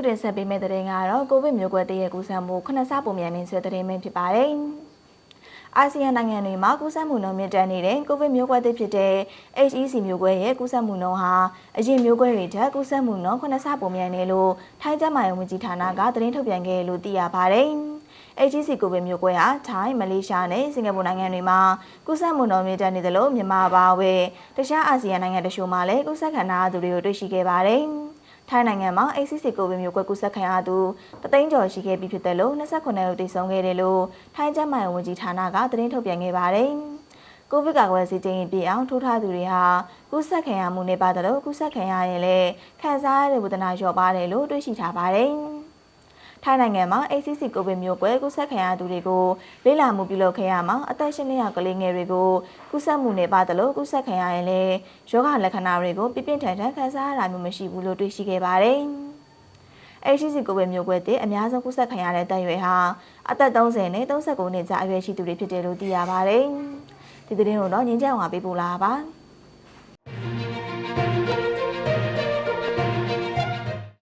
ခုတင်ဆက်ပေးမယ့်သတင်းကတော့ကိုဗစ်မျိုးကွဲတရဲ့ကူးစက်မှုခုနစ်ဆပုံမြန်နေဆွဲသတင်းပဲဖြစ်ပါတယ်။အာဆီယံနိုင်ငံတွေမှာကူးစက်မှုနှုန်းမြင့်တက်နေတဲ့ကိုဗစ်မျိုးကွဲသစ်ဖြစ်တဲ့ HEC မျိုးကွဲရဲ့ကူးစက်မှုနှုန်းဟာအရင်မျိုးကွဲတွေထက်ကူးစက်မှုနှုန်းခုနစ်ဆပုံမြန်နေလို့ထိုင်းကျန်းမာရေးဝန်ကြီးဌာနကသတင်းထုတ်ပြန်ခဲ့လို့သိရပါတယ်။ HEC ကိုဗစ်မျိုးကွဲဟာထိုင်းမလေးရှားနဲ့စင်ကာပူနိုင်ငံတွေမှာကူးစက်မှုနှုန်းမြင့်တက်နေသလိုမြန်မာပါဝဲတခြားအာဆီယံနိုင်ငံတချို့မှာလည်းကူးစက်ခံထားရသူတွေကိုတွေ့ရှိခဲ့ပါတယ်။ ထိုင်းနိုင်ငံမှာ ACC ကိုဗစ်မျိုးကွဲကူးစက်ခံရသူတသိန်းကျော်ရှိခဲ့ပြီးဖြစ်တယ်လို့29ဦးတည်ဆုံးခဲ့တယ်လို့ထိုင်းကျန်းမာရေးဝန်ကြီးဌာနကသတင်းထုတ်ပြန်ခဲ့ပါတယ်။ကိုဗစ်ကာကွယ်ဆေးကျင်းပြအောင်ထိုးထားသူတွေဟာကူးစက်ခံရမှုနဲ့ပတ်သက်လို့ကူးစက်ခံရရင်လည်းခံစားရတဲ့ဝေဒနာလျော့ပါတယ်လို့တွေ့ရှိထားပါတယ်။ ထိုင်းနိုင်ငံမှာ ACC ကိုဗစ်မျိုးကွဲကူးစက်ခံရသူတွေကိုလေ့လာမှုပြုလုပ်ခဲ့ရမှာအသက်ရှင်နေရကလေးငယ်တွေကိုကူးစက်မှုနဲ့ပတ်သက်လို့ကူးစက်ခံရရင်လည်းယောဂလက္ခဏာတွေကိုပြပြင်းထန်ထန်ခံစားရတာမျိုးမရှိဘူးလို့တွေ့ရှိခဲ့ပါတယ်။ HCC ကိုဗစ်မျိုးကွဲတဲ့အများဆုံးကူးစက်ခံရတဲ့တပ်ရွယ်ဟာအသက်30နဲ့39နှစ်ကြားအရွယ်ရှိသူတွေဖြစ်တယ်လို့သိရပါတယ်။ဒီသတင်းကိုတော့ငင်းကြောင်ကပေးပို့လာပါ